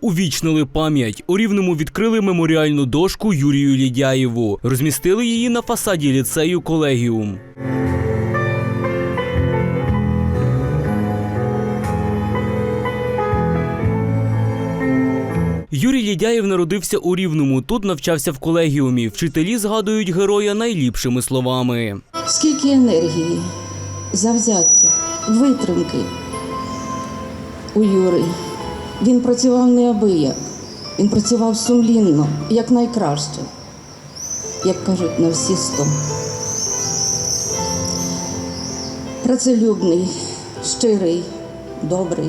Увічнили пам'ять. У Рівному відкрили меморіальну дошку Юрію Лідяєву. Розмістили її на фасаді ліцею колегіум. Юрій Лідяєв народився у Рівному. Тут навчався в колегіумі. Вчителі згадують героя найліпшими словами. Скільки енергії, завзяття, витримки у Юри. Він працював неабияк. Він працював сумлінно, як найкраще, як кажуть, на всі сто. Працелюбний, щирий, добрий,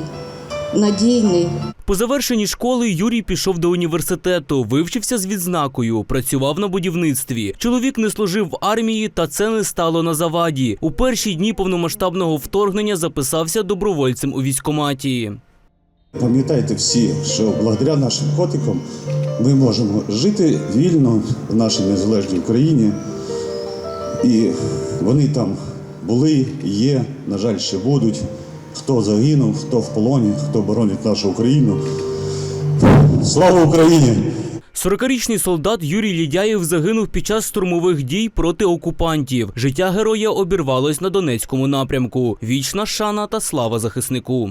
надійний. По завершенні школи Юрій пішов до університету, вивчився з відзнакою, працював на будівництві. Чоловік не служив в армії, та це не стало на заваді. У перші дні повномасштабного вторгнення записався добровольцем у військкоматі. Пам'ятайте всі, що благодаря нашим котикам ми можемо жити вільно в нашій незалежній Україні. І вони там були, є, на жаль, ще будуть. Хто загинув, хто в полоні, хто боронить нашу Україну. Слава Україні! 40-річний солдат Юрій Лідяєв загинув під час штурмових дій проти окупантів. Життя героя обірвалось на Донецькому напрямку. Вічна шана та слава захиснику.